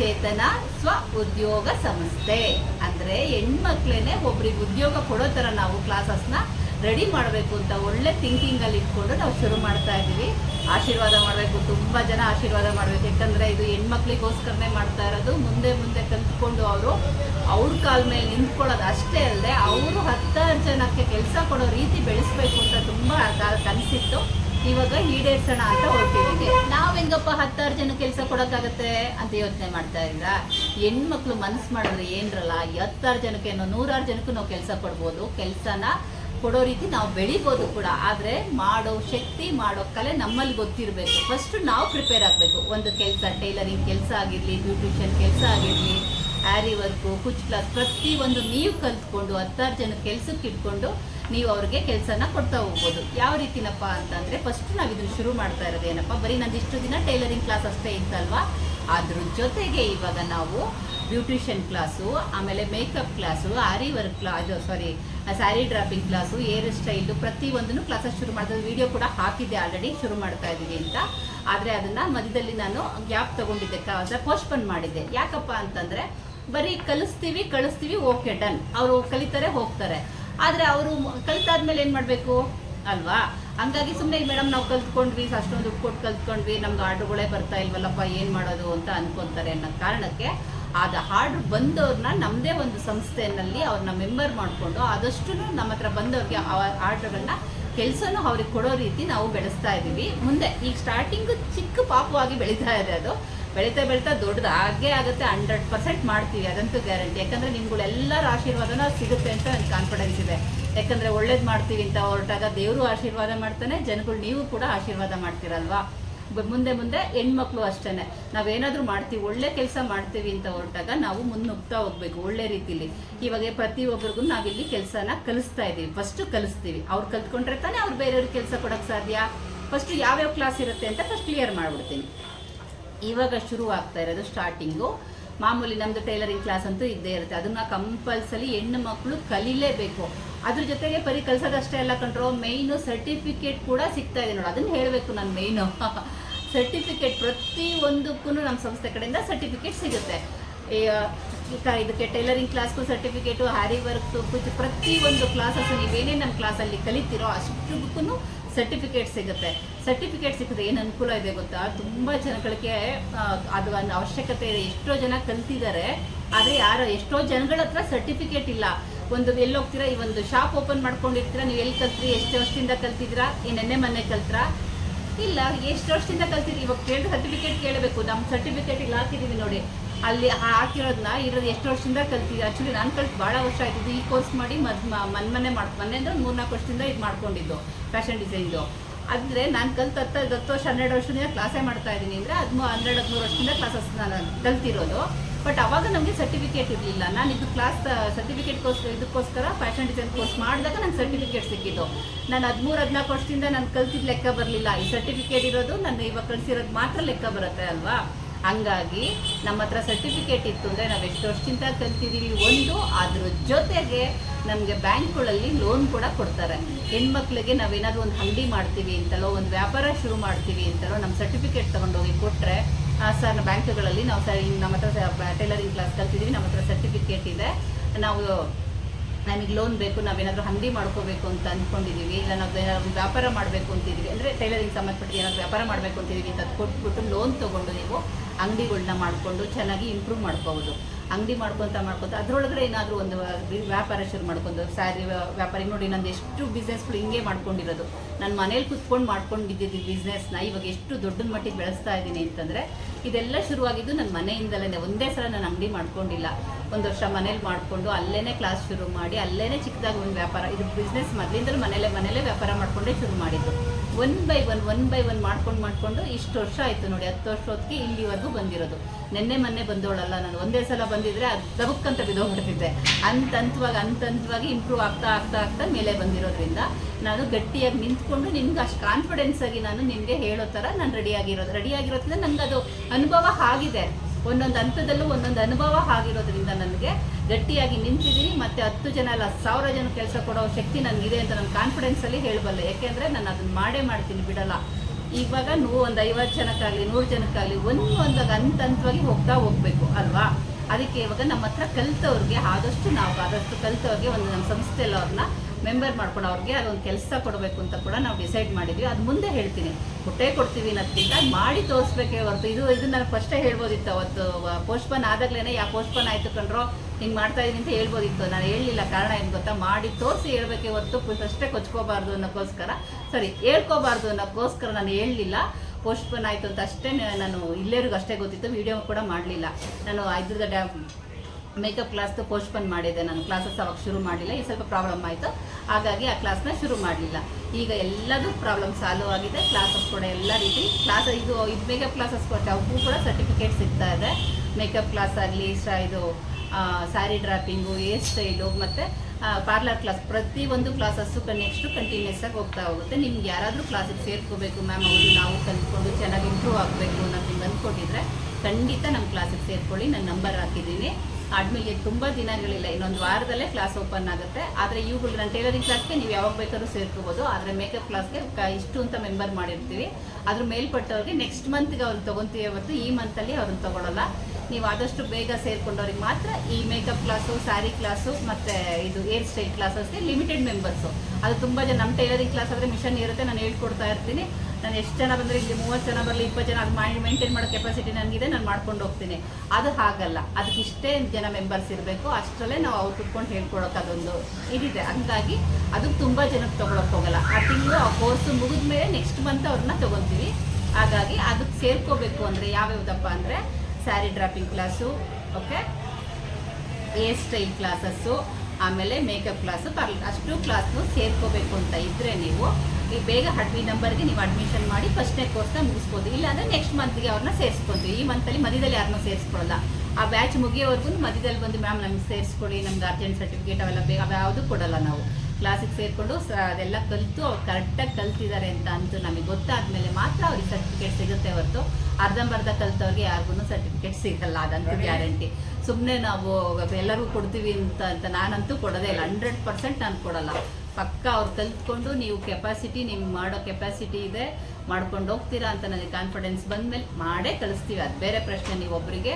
ಚೇತನ ಸ್ವ ಉದ್ಯೋಗ ಸಂಸ್ಥೆ. ಅಂದರೆ ಹೆಣ್ಮಕ್ಳೇನೆ ಒಬ್ರಿಗೆ ಉದ್ಯೋಗ ಕೊಡೋ ಥರ ನಾವು ಕ್ಲಾಸಸ್ನ ರೆಡಿ ಮಾಡಬೇಕು ಅಂತ ಒಳ್ಳೆ ಥಿಂಕಿಂಗಲ್ಲಿ ಇಟ್ಕೊಂಡು ನಾವು ಶುರು ಮಾಡ್ತಾ ಇದ್ದೀವಿ. ಆಶೀರ್ವಾದ ಮಾಡಬೇಕು, ತುಂಬ ಜನ ಆಶೀರ್ವಾದ ಮಾಡಬೇಕು. ಯಾಕಂದರೆ ಇದು ಹೆಣ್ಮಕ್ಳಿಗೋಸ್ಕರನೇ ಮಾಡ್ತಾ ಇರೋದು. ಮುಂದೆ ಮುಂದೆ ಕಲ್ತ್ಕೊಂಡು ಅವರು, ಅವ್ರ ಕಾಲ ಮೇಲೆ ನಿಂತ್ಕೊಳ್ಳೋದು ಅಷ್ಟೇ ಅಲ್ಲದೆ, ಅವರು ಹತ್ತಾರು ಜನಕ್ಕೆ ಕೆಲಸ ಕೊಡೋ ರೀತಿ ಬೆಳೆಸ್ಬೇಕು ಅಂತ ತುಂಬ ಕನಸಿತ್ತು. ಇವಾಗ ಈಡೇರ್ಸೋಣ ಅಂತ ಹೊರಟಿದ್ದೀವಿ ನಾವ್ ಹೆಂಗಪ್ಪ ಹತ್ತಾರು ಜನ ಕೆಲಸ ಕೊಡೋಕ್ಕಾಗತ್ತೆ ಅಂತ ಯೋಚನೆ ಮಾಡ್ತಾ ಇದ್ರ ಹೆಣ್ಮಕ್ಳು ಮನಸ್ಸು ಮಾಡಿದ್ರೆ ಏನ್ರಲ್ಲ ಹತ್ತಾರು ಜನಕ್ಕೆ ನೂರಾರು ಜನಕ್ಕೂ ನಾವು ಕೆಲಸ ಕೊಡ್ಬೋದು. ಕೆಲಸನ ಕೊಡೋ ರೀತಿ ನಾವು ಬೆಳಿಬೋದು ಕೂಡ. ಆದರೆ ಮಾಡೋ ಶಕ್ತಿ, ಮಾಡೋ ಕಲೆ ನಮ್ಮಲ್ಲಿ ಗೊತ್ತಿರಬೇಕು. ಫಸ್ಟ್ ನಾವು ಪ್ರಿಪೇರ್ ಆಗಬೇಕು. ಒಂದು ಕೆಲಸ, ಟೈಲರಿಂಗ್ ಕೆಲಸ ಆಗಿರಲಿ ಬ್ಯೂಟಿಷಿಯನ್ ಕೆಲಸ ಆಗಿರಲಿ ಆ್ಯರಿ ವರ್ಕು ಕುಚ್ ಕ್ಲಾಸ್ ಪ್ರತಿಯೊಂದು ನೀವು ಕಲ್ತ್ಕೊಂಡು ಹತ್ತಾರು ಜನ ಕೆಲಸಕ್ಕೆ ಇಟ್ಕೊಂಡು ನೀವು ಅವ್ರಿಗೆ ಕೆಲಸನ ಕೊಡ್ತಾ ಹೋಗ್ಬೋದು. ಯಾವ ರೀತಿನಪ್ಪ ಅಂತಂದರೆ ಫಸ್ಟ್ ನಾವು ಇದನ್ನು ಶುರು ಮಾಡ್ತಾ ಇರೋದು ಏನಪ್ಪ? ಬರೀ ನಂದು ಇಷ್ಟು ದಿನ ಟೈಲರಿಂಗ್ ಕ್ಲಾಸ್ ಅಷ್ಟೇ ಇತ್ತಲ್ವಾ? ಅದ್ರ ಜೊತೆಗೆ ಇವಾಗ ನಾವು ಬ್ಯೂಟಿಷಿಯನ್ ಕ್ಲಾಸು ಆಮೇಲೆ makeup class aari work ಕ್ಲಾ sorry sari draping class hair style ಪ್ರತಿಯೊಂದನ್ನು ಕ್ಲಾಸಸ್ ಶುರು ಮಾಡ್ತಾ ವಿಡಿಯೋ ಕೂಡ ಹಾಕಿದ್ದೆ ಆಲ್ರೆಡಿ ಶುರು ಮಾಡ್ತಾ ಇದ್ದೀವಿ ಅಂತ. ಆದರೆ ಅದನ್ನು ಮಧ್ಯದಲ್ಲಿ ನಾನು ಗ್ಯಾಪ್ ತಗೊಂಡಿದ್ದೆ. ಪೋಸ್ಟ್ಪೋನ್ ಮಾಡಿದ್ದೆ. ಯಾಕಪ್ಪ ಅಂತಂದರೆ ಬರೀ ಕಲಿಸ್ತೀವಿ, ಕಳಿಸ್ತೀವಿ ಓಕೆ ಡನ್ ಅವರು ಕಲಿತಾರೆ, ಹೋಗ್ತಾರೆ. ಆದರೆ ಅವರು ಕಲಿತಾದ್ಮೇಲೆ ಏನು ಮಾಡಬೇಕು? ಅಲ್ವಾ? ಹಂಗಾಗಿ ಸುಮ್ಮನೆ ಮೇಡಮ್ ನಾವು ಕಲ್ತ್ಕೊಂಡ್ವಿ ಅಷ್ಟೊಂದು ದುಡ್ಡು ಕೊಟ್ಟು ಕಲ್ತ್ಕೊಂಡ್ವಿ ನಮ್ಗೆ ಆರ್ಡ್ರುಗಳೇ ಬರ್ತಾ ಇಲ್ವಲ್ಲಪ್ಪ ಏನು ಮಾಡೋದು ಅಂತ ಅನ್ಕೊಂತಾರೆ ಅನ್ನೋ ಕಾರಣಕ್ಕೆ ಆದ ಆರ್ಡ್ರ್ ಬಂದವ್ರನ್ನ ನಮ್ಮದೇ ಒಂದು ಸಂಸ್ಥೆನಲ್ಲಿ ಅವ್ರನ್ನ ಮೆಂಬರ್ ಮಾಡಿಕೊಂಡು ಆದಷ್ಟು ನಮ್ಮ ಹತ್ರ ಬಂದವ್ರಿಗೆ ಆ ಆರ್ಡ್ರ್ಗಳನ್ನ ಕೆಲಸನೂ ಅವ್ರಿಗೆ ಕೊಡೋ ರೀತಿ ನಾವು ಬೆಳೆಸ್ತಾ ಇದ್ದೀವಿ. ಮುಂದೆ ಈಗ ಸ್ಟಾರ್ಟಿಂಗ್ ಚಿಕ್ಕ ಪಾಪವಾಗಿ ಬೆಳೀತಾ ಇದೆ ಅದು. ಬೆಳೀತಾ ಬೆಳೀತಾ ದೊಡ್ಡದು ಹಾಗೆ ಆಗುತ್ತೆ ಹಂಡ್ರೆಡ್ ಪರ್ಸೆಂಟ್ ಮಾಡ್ತೀವಿ, ಅದಂತೂ ಗ್ಯಾರಂಟಿ ಯಾಕಂದ್ರೆ ನಿಮ್ಗಳೆಲ್ಲರ ಆಶೀರ್ವಾದನ ಸಿಗುತ್ತೆ ಅಂತ ನನಗೆ ಕಾನ್ಫಿಡೆನ್ಸ್ ಇದೆ. ಯಾಕಂದ್ರೆ ಒಳ್ಳೇದು ಮಾಡ್ತೀವಿ ಅಂತ ಹೊರಟಾಗ ದೇವರು ಆಶೀರ್ವಾದ ಮಾಡ್ತಾನೆ, ಜನಗಳು ನೀವು ಕೂಡ ಆಶೀರ್ವಾದ ಮಾಡ್ತೀರಲ್ವಾ? ಮುಂದೆ ಮುಂದೆ ಹೆಣ್ಮಕ್ಳು ಅಷ್ಟೇ ನಾವೇನಾದ್ರೂ ಮಾಡ್ತೀವಿ, ಒಳ್ಳೆ ಕೆಲಸ ಮಾಡ್ತೀವಿ ಅಂತ ಹೊರಟಾಗ ನಾವು ಮುನ್ನುಗ್ತಾ ಹೋಗ್ಬೇಕು, ಒಳ್ಳೆ ರೀತಿಲಿ. ಇವಾಗ ಪ್ರತಿಯೊಬ್ಬರಿಗೂ ನಾವಿಲ್ಲಿ ಕೆಲಸನ ಕಲಿಸ್ತಾ ಇದ್ದೀವಿ. ಫಸ್ಟ್ ಕಲಿಸ್ತೀವಿ. ಅವ್ರು ಕಲ್ತ್ಕೊಂಡ್ರೆ ತಾನೇ ಅವ್ರು ಬೇರೆಯವ್ರಿಗೆ ಕೆಲಸ ಕೊಡೋಕ್ಕೆ ಸಾಧ್ಯ? ಫಸ್ಟ್ ಯಾವ್ಯಾವ ಕ್ಲಾಸ್ ಇರುತ್ತೆ ಅಂತ ಫಸ್ಟ್ ಕ್ಲಿಯರ್ ಮಾಡ್ಬಿಡ್ತೀನಿ. ಇವಾಗ ಶುರು ಆಗ್ತಾ ಇರೋದು ಸ್ಟಾರ್ಟಿಂಗು ಮಾಮೂಲಿ ನಮ್ಮದು ಟೈಲರಿಂಗ್ ಕ್ಲಾಸ್ ಅಂತೂ ಇದ್ದೇ ಇರುತ್ತೆ. ಅದನ್ನ ಕಂಪಲ್ಸರಿ ಹೆಣ್ಣು ಮಕ್ಕಳು ಕಲೀಲೇಬೇಕು. ಅದ್ರ ಜೊತೆಗೆ ಬರೀ ಕಲ್ಸೋದಷ್ಟೇ ಎಲ್ಲ ಕಂಡ್ರು ಮೈನು ಸರ್ಟಿಫಿಕೇಟ್ ಕೂಡ ಸಿಗ್ತಾ ಇದೆ ನೋಡಿ. ಅದನ್ನ ಹೇಳಬೇಕು ನಾನು ಮೈನು ಸರ್ಟಿಫಿಕೇಟ್ ಪ್ರತಿ ಒಂದಕ್ಕೂ ನಮ್ಮ ಸಂಸ್ಥೆ ಕಡೆಯಿಂದ ಸರ್ಟಿಫಿಕೇಟ್ ಸಿಗುತ್ತೆ. ಇದಕ್ಕೆ ಟೈಲರಿಂಗ್ ಕ್ಲಾಸ್ಗೂ ಸರ್ಟಿಫಿಕೇಟು ಹ್ಯಾರಿ ವರ್ಕ್ ಪ್ರತಿ ಒಂದು ಕ್ಲಾಸಸ್ ನೀವೇನೇ ನಮ್ಮ ಕ್ಲಾಸಲ್ಲಿ ಕಲಿತೀರೋ ಅಷ್ಟಕ್ಕೂ ಸರ್ಟಿಫಿಕೇಟ್ ಸಿಗುತ್ತೆ. ಸರ್ಟಿಫಿಕೇಟ್ ಸಿಕ್ಕಿದ್ರೆ ಏನು ಅನುಕೂಲ ಇದೆ ಗೊತ್ತಾ? ತುಂಬ ಜನಗಳಿಗೆ ಅದು ಒಂದು ಅವಶ್ಯಕತೆ ಇದೆ. ಎಷ್ಟೋ ಜನ ಕಲ್ತಿದ್ದಾರೆ, ಆದರೆ ಯಾರೋ, ಎಷ್ಟೋ ಜನಗಳ ಹತ್ರ ಸರ್ಟಿಫಿಕೇಟ್ ಇಲ್ಲ. ಒಂದು ಎಲ್ಲಿ ಹೋಗ್ತೀರಾ ಈ ಒಂದು ಶಾಪ್ ಓಪನ್ ಮಾಡ್ಕೊಂಡಿರ್ತೀರಾ, ನೀವು ಎಲ್ಲಿ ಕಲ್ತ್ರಿ, ಎಷ್ಟು ವರ್ಷದಿಂದ ಕಲ್ತಿದ್ದೀರಾ, ಈ ನೆನ್ನೆ ಮೊನ್ನೆ ಕಲ್ತ್ರಾ? ಇಲ್ಲ, ಎಷ್ಟು ವರ್ಷದಿಂದ ಕಲ್ತಿದ್ರಿ ಇವಾಗ ಕೇಳಿದ್ರೆ ಸರ್ಟಿಫಿಕೇಟ್ ಕೇಳಬೇಕು. ನಮ್ಮ ಸರ್ಟಿಫಿಕೇಟ್ ಇಲ್ಲಿ ಹಾಕಿದ್ದೀವಿ ನೋಡಿ. ಅಲ್ಲಿ ಹಾಕಿರೋದನ್ನ ಇರೋದು ಎಷ್ಟು ವರ್ಷದಿಂದ ಕಲ್ತಿದ್ದೆ ಆ್ಯಕ್ಚುಲಿ ನಾನು ಕಲ್ತು ಭಾಳ ವರ್ಷ ಆಯ್ತಿದ್ದು ಈ ಕೋರ್ಸ್ ಮಾಡಿ ಮದ್ ಮನ್ ಮಾಡಿ ಮೊನ್ನೆ ಅಂದ್ರೆ ಮೂರ್ನಾಲ್ಕು ವರ್ಷದಿಂದ ಇದು ಮಾಡ್ಕೊಂಡಿದ್ದು ಫ್ಯಾಷನ್ ಡಿಸೈನ್ದು ಅಂದರೆ ನಾನು ಕಲ್ತು ಹತ್ತು ಹತ್ತು ವರ್ಷ, ಹನ್ನೆರಡು ವರ್ಷದಿಂದ ಕ್ಲಾಸೇ ಮಾಡ್ತಾ ಇದ್ದೀನಿ ಅಂದರೆ ಅದು ಹನ್ನೆರಡು, ಹದಿಮೂರು ವರ್ಷದಿಂದ ಕ್ಲಾಸಸ್ ನಾನು ಕಲ್ತಿರೋದು. ಬಟ್ ಅವಾಗ ನಮಗೆ ಸರ್ಟಿಫಿಕೇಟ್ ಇರಲಿಲ್ಲ. ನಾನು ಇದು ಕ್ಲಾಸ್ ಕೋರ್ಸ್ ಇದಕ್ಕೋಸ್ಕರ ಫ್ಯಾಷನ್ ಡಿಸೈನ್ ಕೋರ್ಸ್ ಮಾಡಿದಾಗ ನನಗೆ ಸರ್ಟಿಫಿಕೇಟ್ ಸಿಕ್ಕಿದ್ದು. ನಾನು ಹದಿಮೂರು, ಹದಿನಾಲ್ಕು ವರ್ಷದಿಂದ ನಾನು ಕಲ್ತಿದ್ದು ಲೆಕ್ಕ ಬರಲಿಲ್ಲ. ಈ ಸರ್ಟಿಫಿಕೇಟ್ ಇರೋದು ನಾನು ಇವಾಗ ಕಲಿಸಿರೋದು ಮಾತ್ರ ಲೆಕ್ಕ ಬರುತ್ತೆ ಅಲ್ವಾ? ಹಂಗಾಗಿ ನಮ್ಮ ಹತ್ರ ಸರ್ಟಿಫಿಕೇಟ್ ಇತ್ತು ಅಂದರೆ ನಾವು ಎಷ್ಟು ವರ್ಷದಿಂದ ಕಲ್ತಿದ್ದೀವಿ ಒಂದು, ಅದ್ರ ಜೊತೆಗೆ ನಮಗೆ ಬ್ಯಾಂಕ್ಗಳಲ್ಲಿ ಲೋನ್ ಕೂಡ ಕೊಡ್ತಾರೆ. ಹೆಣ್ಮಕ್ಳಿಗೆ ನಾವೇನಾದರೂ ಒಂದು ಅಂಗಡಿ ಮಾಡ್ತೀವಿ ಅಂತಲೋ, ಒಂದು ವ್ಯಾಪಾರ ಶುರು ಮಾಡ್ತೀವಿ ಅಂತಲೋ ನಮ್ಮ ಸರ್ಟಿಫಿಕೇಟ್ ತೊಗೊಂಡೋಗಿ ಕೊಟ್ಟರೆ ಸರ್ ಬ್ಯಾಂಕ್ಗಳಲ್ಲಿ ನಾವು ಸರ್ ನಮ್ಮ ಹತ್ರ ಟೈಲರಿಂಗ್ ಕ್ಲಾಸ್ ಕಲ್ತಿದ್ದೀವಿ ನಮ್ಮ ಹತ್ರ ಸರ್ಟಿಫಿಕೇಟ್ ಇದೆ. ನಾವು ನಮಗೆ ಲೋನ್ ಬೇಕು, ನಾವೇನಾದರೂ ಅಂಗಡಿ ಮಾಡ್ಕೋಬೇಕು ಅಂತ ಅಂದ್ಕೊಂಡಿದ್ದೀವಿ ಇಲ್ಲ ನಾವು ಏನಾದರೂ ವ್ಯಾಪಾರ ಮಾಡಬೇಕು ಅಂತಿದ್ದೀವಿ ಅಂದರೆ ಟೈಲರಿಂಗ್ ಸಂಬಂಧಪಟ್ಟು ಏನಾದರೂ ವ್ಯಾಪಾರ ಮಾಡಬೇಕು ಅಂತಿದ್ದೀವಿ ಅಂತ ಕೊಟ್ಬಿಟ್ಟು ಲೋನ್ ತೊಗೊಂಡು ನೀವು ಅಂಗಡಿಗಳನ್ನ ಮಾಡಿಕೊಂಡು ಚೆನ್ನಾಗಿ ಇಂಪ್ರೂವ್ ಮಾಡ್ಕೋಬೋದು. ಅಂಗಡಿ ಮಾಡ್ಕೊತ ಮಾಡ್ಕೊತ ಅದರೊಳಗಡೆ ಏನಾದರೂ ಒಂದು ವ್ಯಾಪಾರ ಶುರು ಮಾಡ್ಕೊಂಡು ಸ್ಯಾರಿ ವ್ಯಾಪಾರಿ ನೋಡಿ ನಂದು ಎಷ್ಟು ಬಿಸ್ನೆಸ್ಗಳು ಹಿಂಗೆ ಮಾಡ್ಕೊಂಡಿರೋದು. ನಾನು ಮನೇಲಿ ಕುತ್ಕೊಂಡು ಮಾಡ್ಕೊಂಡಿದ್ದಿದ್ದು ಬಿಸ್ನೆಸ್ನ ಇವಾಗ ಎಷ್ಟು ದೊಡ್ಡ ಮಟ್ಟಿಗೆ ಬೆಳೆಸ್ತಾ ಇದ್ದೀನಿ ಅಂತಂದರೆ, ಇದೆಲ್ಲ ಶುರುವಾಗಿದ್ದು ನನ್ನ ಮನೆಯಿಂದಲೇ ಒಂದೇ ಸಲ ನಾನು ಅಂಗಡಿ ಮಾಡ್ಕೊಂಡಿಲ್ಲ. ಒಂದು ವರ್ಷ ಮನೇಲಿ ಮಾಡಿಕೊಂಡು ಅಲ್ಲೇ ಕ್ಲಾಸ್ ಶುರು ಮಾಡಿ ಅಲ್ಲೇ ಚಿಕ್ಕದಾಗಿ ಒಂದು ವ್ಯಾಪಾರ, ಇದು ಬಿಸ್ನೆಸ್ ಮೊದಲಿಂದಲೂ ಮನೇಲೆ, ಮನೇಲೇ ವ್ಯಾಪಾರ ಮಾಡ್ಕೊಂಡೇ ಶುರು ಮಾಡಿದ್ದು. One by one one by one ಮಾಡ್ಕೊಂಡು ಮಾಡ್ಕೊಂಡು ಇಷ್ಟು ವರ್ಷ ಆಯಿತು ನೋಡಿ, ಹತ್ತು ವರ್ಷ ಹೊತ್ತಿಗೆ ಇಲ್ಲಿವರೆಗೂ ಬಂದಿರೋದು. ನಿನ್ನೆ ಮೊನ್ನೆ ಬಂದವಳಲ್ಲ ನಾನು. ಒಂದೇ ಸಲ ಬಂದಿದ್ರೆ ಅದು ದಬಕ್ಕಂತ ಬಿದ್ದೋಗ್ಬಿಡ್ತಿದ್ದೆ ಅಂತಂತವಾಗಿ ಅಂತಂತವಾಗಿ ಇಂಪ್ರೂವ್ ಆಗ್ತಾ ಆಗ್ತಾ ಆಗ್ತಾ ಮೇಲೆ ಬಂದಿರೋದ್ರಿಂದ ನಾನು ಗಟ್ಟಿಯಾಗಿ ನಿಂತ್ಕೊಂಡು ನಿಮ್ಗೆ ಅಷ್ಟು ಕಾನ್ಫಿಡೆನ್ಸ್ ಆಗಿ ನಾನು ನಿಮಗೆ ಹೇಳೋ ಥರ ನಾನು ರೆಡಿಯಾಗಿರೋದು ರೆಡಿಯಾಗಿರೋದ್ರಿಂದ ನನಗೆ ಅದು ಅನುಭವ ಆಗಿದೆ. ಒಂದೊಂದು ಹಂತದಲ್ಲೂ ಒಂದೊಂದು ಅನುಭವ ಆಗಿರೋದ್ರಿಂದ ನನಗೆ ಗಟ್ಟಿಯಾಗಿ ನಿಂತಿದ್ದೀನಿ. ಮತ್ತೆ ಹತ್ತು ಜನ ಅಲ್ಲ, ಸಾವಿರ ಜನ ಕೆಲಸ ಕೊಡೋ ಶಕ್ತಿ ನನಗಿದೆ ಅಂತ ನನ್ನ ಕಾನ್ಫಿಡೆನ್ಸಲ್ಲಿ ಹೇಳಬಲ್ಲ. ಯಾಕೆಂದರೆ ನಾನು ಅದನ್ನು ಮಾಡೇ ಮಾಡ್ತೀನಿ, ಬಿಡಲ್ಲ. ಇವಾಗ ನೂ ಒಂದು ಐವತ್ತು ಜನಕ್ಕಾಗಲಿ, ನೂರು ಜನಕ್ಕಾಗಲಿ ಒಂದು ಒಂದು ಹಂತ ಹಂತವಾಗಿ ಹೋಗ್ತಾ ಹೋಗ್ಬೇಕು, ಅಲ್ವಾ? ಅದಕ್ಕೆ ಇವಾಗ ನಮ್ಮ ಹತ್ರ ಕಲಿತವ್ರಿಗೆ ಆದಷ್ಟು ನಾವು ಆದಷ್ಟು ಕಲಿತವ್ರಿಗೆ ಒಂದು ನಮ್ಮ ಸಂಸ್ಥೆಯಲ್ಲಿ ಅವ್ರನ್ನ ಮೆಂಬರ್ ಮಾಡ್ಕೊಂಡು ಅವ್ರಿಗೆ ಅದೊಂದು ಕೆಲಸ ಕೊಡಬೇಕು ಅಂತ ಕೂಡ ನಾವು ಡಿಸೈಡ್ ಮಾಡಿದ್ವಿ. ಅದು ಮುಂದೆ ಹೇಳ್ತೀನಿ. ಕೊಟ್ಟೇ ಕೊಡ್ತೀವಿ ಅನ್ನೋದ್ಕಿಂತ ಮಾಡಿ ತೋರಿಸ್ಬೇಕೇ ಹೊರತು. ಇದು ಇದು ನಾನು ಫಸ್ಟೇ ಹೇಳ್ಬೋದಿತ್ತು ಅವತ್ತು. ಪೋಸ್ಟ್ಪೋನ್ ಆದಾಗ್ಲೇ ಯಾ ಪೋಸ್ಟ್ಪೋನ್ ಆಯಿತು ಕಂಡ್ರೋ ಹಿಂಗೆ ಮಾಡ್ತಾ ಇದ್ದೀನಿ ಅಂತ ಹೇಳ್ಬೋದಿತ್ತು. ನಾನು ಹೇಳಲಿಲ್ಲ ಕಾರಣ ಏನು ಗೊತ್ತಾ? ಮಾಡಿ ತೋರಿಸಿ ಹೇಳ್ಬೇಕೇ ಹೊರತು ಫಸ್ಟೇ ಕೊಚ್ಕೋಬಾರ್ದು ಅನ್ನೋಕ್ಕೋಸ್ಕರ. ಸರಿ, ಹೇಳ್ಕೋಬಾರ್ದು ಅನ್ನೋಕ್ಕೋಸ್ಕರ ನಾನು ಹೇಳಲಿಲ್ಲ. ಪೋಸ್ಟ್ಪೋನ್ ಆಯಿತು ಅಂತ ಅಷ್ಟೇ ನಾನು ಇಲ್ಲೇರಿಗೂ ಅಷ್ಟೇ ಗೊತ್ತಿತ್ತು. ವಿಡಿಯೋ ಕೂಡ ಮಾಡಲಿಲ್ಲ. ನಾನು ಇದ್ರದ್ದು ಡ್ಯಾ ಮೇಕಪ್ ಕ್ಲಾಸ್ದು ಪೋಸ್ಟ್ಪೋನ್ ಮಾಡಿದೆ. ನಾನು ಕ್ಲಾಸಸ್ ಅವಾಗ ಶುರು ಮಾಡಲಿಲ್ಲ. ಈ ಸ್ವಲ್ಪ ಪ್ರಾಬ್ಲಮ್ ಆಯಿತು. ಹಾಗಾಗಿ ಆ ಕ್ಲಾಸ್ನ ಶುರು ಮಾಡಲಿಲ್ಲ. ಈಗ ಎಲ್ಲದೂ ಪ್ರಾಬ್ಲಮ್ ಸಾಲ್ವ್ ಆಗಿದೆ. ಕ್ಲಾಸಸ್ ಕೂಡ ಎಲ್ಲ ರೀತಿ. ಕ್ಲಾಸ್ ಇದು ಇದು ಮೇಕಪ್ ಕ್ಲಾಸಸ್ ಕೊಟ್ಟು ಅವಕ್ಕೂ ಕೂಡ ಸರ್ಟಿಫಿಕೇಟ್ ಸಿಗ್ತಾ ಇದೆ. ಮೇಕಪ್ ಕ್ಲಾಸ್ ಆಗಲಿ ಇದು ಸ್ಯಾರಿ ಡ್ರಾಪಿಂಗು ಏರ್ ಸ್ಟೈಲು ಮತ್ತು ಪಾರ್ಲರ್ ಕ್ಲಾಸ್ ಪ್ರತಿ ಒಂದು ಕ್ಲಾಸಸ್ಸು ನೆಕ್ಸ್ಟು ಕಂಟಿನ್ಯೂಸ್ ಆಗಿ ಹೋಗ್ತಾ ಹೋಗುತ್ತೆ. ನಿಮ್ಗೆ ಯಾರಾದರೂ ಕ್ಲಾಸಿಗೆ ಸೇರ್ಕೋಬೇಕು ಮ್ಯಾಮ್ ಅವರು, ನಾವು ಕಲ್ತ್ಕೊಂಡು ಚೆನ್ನಾಗಿ ಇಂಪ್ರೂವ್ ಆಗಬೇಕು ಅನ್ನೋದು ನಿಮ್ಗೆ ಅಂದ್ಕೊಂಡಿದ್ರೆ ಖಂಡಿತ ನಮ್ಮ ಕ್ಲಾಸಿಗೆ ಸೇರ್ಕೊಳ್ಳಿ. ನನ್ನ ನಂಬರ್ ಹಾಕಿದ್ದೀನಿ. ಆದ್ಮೇಲೆ ತುಂಬ ದಿನಗಳಿಲ್ಲ, ಇನ್ನೊಂದು ವಾರದಲ್ಲೇ ಕ್ಲಾಸ್ ಓಪನ್ ಆಗುತ್ತೆ. ಆದರೆ ಇವುಗಳು ನನ್ನ ಟೈಲರಿಂಗ್ ಕ್ಲಾಸ್ಗೆ ನೀವು ಯಾವಾಗ ಬೇಕಾದ್ರೂ ಸೇರ್ಕೋಬೋದು. ಆದರೆ ಮೇಕಪ್ ಕ್ಲಾಸ್ಗೆ ಇಷ್ಟು ಅಂತ ಮೆಂಬರ್ ಮಾಡಿರ್ತೀವಿ. ಅದ್ರ ಮೇಲ್ಪಟ್ಟವ್ರಿಗೆ ನೆಕ್ಸ್ಟ್ ಮಂತ್ಗೆ ಅವ್ರನ್ನ ತೊಗೊತೀವಿ ಹೊರತು ಈ ಮಂತಲ್ಲಿ ಅವ್ರನ್ನ ತೊಗೊಳಲ್ಲ. ನೀವು ಆದಷ್ಟು ಬೇಗ ಸೇರ್ಕೊಂಡವ್ರಿಗೆ ಮಾತ್ರ ಈ ಮೇಕಪ್ ಕ್ಲಾಸು ಸ್ಯಾರಿ ಕ್ಲಾಸು ಮತ್ತು ಇದು ಏರ್ ಸ್ಟೈಲ್ ಕ್ಲಾಸಸ್ಗೆ ಲಿಮಿಟೆಡ್ ಮೆಂಬರ್ಸು ಅದು ತುಂಬ ಜನ ನಮ್ಮ ಟೈಲರಿಂಗ್ ಕ್ಲಾಸ್ ಆದರೆ ಮಿಷನ್ ಇರುತ್ತೆ, ನಾನು ಹೇಳ್ಕೊಡ್ತಾ ಇರ್ತೀನಿ. ನಾನು ಎಷ್ಟು ಜನ ಬಂದರೆ ಇಲ್ಲಿ ಮೂವತ್ತು ಜನ ಬರಲಿ, ಇಪ್ಪತ್ತು ಜನ, ಅದು ಮಾಡಿ ಮೇಂಟೈನ್ ಮಾಡೋ ಕೆಪಾಸಿಟಿ ನನಗಿದೆ, ನಾನು ಮಾಡ್ಕೊಂಡು ಹೋಗ್ತೀನಿ. ಅದು ಹಾಗಲ್ಲ. ಅದಕ್ಕೆ ಇಷ್ಟೇ ಜನ ಮೆಂಬರ್ಸ್ ಇರಬೇಕು. ಅಷ್ಟರಲ್ಲೇ ನಾವು ಅವ್ರು ಕುತ್ಕೊಂಡು ಹೇಳ್ಕೊಡೋಕೆ ಅದೊಂದು ಇದಿದೆ. ಹಂಗಾಗಿ ಅದಕ್ಕೆ ತುಂಬ ಜನಕ್ಕೆ ತೊಗೊಳಕ್ಕೆ ಹೋಗಲ್ಲ. ಆ ತಿಂಗಳು, ಆ ಕೋರ್ಸ್ ಮುಗಿದ ಮೇಲೆ ನೆಕ್ಸ್ಟ್ ಮಂತ್ ಅವ್ರನ್ನ ತೊಗೊತೀವಿ. ಹಾಗಾಗಿ ಅದಕ್ಕೆ ಸೇರ್ಕೋಬೇಕು ಅಂದರೆ ಯಾವ್ಯಾವ್ದಪ್ಪ ಅಂದರೆ sari draping class, okay? Hair style classes, ಆಮೇಲೆ ಮೇಕಪ್ ಕ್ಲಾಸು ಪಾರ್ಲರ್ ಅಷ್ಟು ಕ್ಲಾಸ್ನು ಸೇರ್ಕೋಬೇಕು ಅಂತ ಇದ್ದರೆ ನೀವು ಈ ಬೇಗ ಅಡ್ಮಿ ನಂಬರ್ಗೆ ನೀವು ಅಡ್ಮಿಷನ್ ಮಾಡಿ ಫಸ್ಟ್ನೇ ಕೋರ್ಸ್ನ ಮುಗಿಸ್ಬೋದು. ಇಲ್ಲಾಂದರೆ ನೆಕ್ಸ್ಟ್ ಮಂತ್ಗೆ ಅವ್ರನ್ನ ಸೇರಿಸ್ಕೊತೀವಿ. ಈ ಮಂತಲ್ಲಿ ಮಧ್ಯದಲ್ಲಿ ಯಾರನ್ನೂ ಸೇರಿಸ್ಕೊಳ್ಳಲ್ಲ ಆ ಬ್ಯಾಚ್ ಮುಗಿಯೋವರೆಗೂ ಮಧ್ಯದಲ್ಲಿ ಬಂದು ಮ್ಯಾಮ್ ನಮ್ಗೆ ಸೇರಿಸ್ಕೊಳ್ಳಿ ನಮ್ಗೆ ಅರ್ಜೆಂಟ್ ಸರ್ಟಿಫಿಕೇಟ್ ಅವೆಲ್ಲ ಬೇಗ ಯಾವುದು ಕೊಡಲ್ಲ ನಾವು. ಕ್ಲಾಸಿಗೆ ಸೇರಿಕೊಂಡು ಸ ಅದೆಲ್ಲ ಕಲಿತು ಅವ್ರು ಕರೆಕ್ಟಾಗಿ ಕಲ್ತಿದ್ದಾರೆ ಅಂತ ಅಂತೂ ನಮಗೆ ಗೊತ್ತಾದ್ಮೇಲೆ ಮಾತ್ರ ಅವ್ರಿಗೆ ಸರ್ಟಿಫಿಕೇಟ್ ಸಿಗುತ್ತೆ ಹೊರತು. ಅರ್ಧಂಬರ್ಧ ಕಲ್ತವ್ರಿಗೆ ಯಾರಿಗೂ ಸರ್ಟಿಫಿಕೇಟ್ ಸಿಗಲ್ಲ ಅದಂತೂ ಗ್ಯಾರಂಟಿ ಸುಮ್ಮನೆ ನಾವು ಎಲ್ಲರಿಗೂ ಕೊಡ್ತೀವಿ ಅಂತ ಅಂತ ನಾನಂತೂ ಕೊಡೋದೇ ಇಲ್ಲ. ಹಂಡ್ರೆಡ್ ಪರ್ಸೆಂಟ್ ನಾನು ಕೊಡಲ್ಲ. ಪಕ್ಕ ಅವ್ರು ಕಲ್ತ್ಕೊಂಡು ನೀವು ಕೆಪಾಸಿಟಿ ನಿಮ್ಗೆ ಮಾಡೋ ಕೆಪಾಸಿಟಿ ಇದೆ ಮಾಡ್ಕೊಂಡು ಹೋಗ್ತೀರಾ ಅಂತ ನನಗೆ ಕಾನ್ಫಿಡೆನ್ಸ್ ಬಂದಮೇಲೆ ಮಾಡೇ ಕಳಿಸ್ತೀವಿ. ಅದು ಬೇರೆ ಪ್ರಶ್ನೆ. ನೀವು ಒಬ್ಬರಿಗೆ